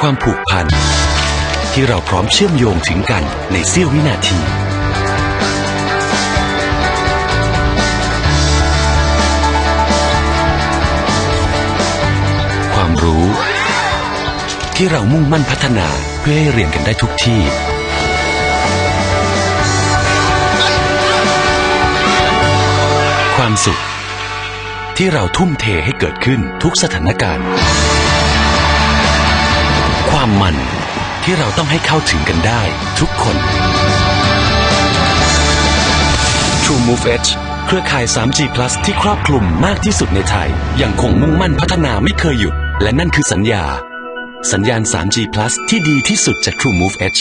ความผูกพัน ที่เราพร้อมเชื่อมโยงถึงกันในเสี้ยววินาที ความรู้ ที่เรามุ่งมั่นพัฒนาเพื่อให้เรียนกันได้ทุกที่ความสุข ที่เราทุ่มเทให้เกิดขึ้นทุกสถานการณ์ ความมันที่เราต้องให้เข้าถึงกันได้ทุกคน True Move Edge เครือข่าย 3G Plus ที่ครอบคลุมมากที่สุดในไทย ยังคงมุ่งมั่นพัฒนาไม่เคยหยุด และนั่นคือสัญญา สัญญาณ 3G Plus ที่ดีที่สุดจาก True Move Edge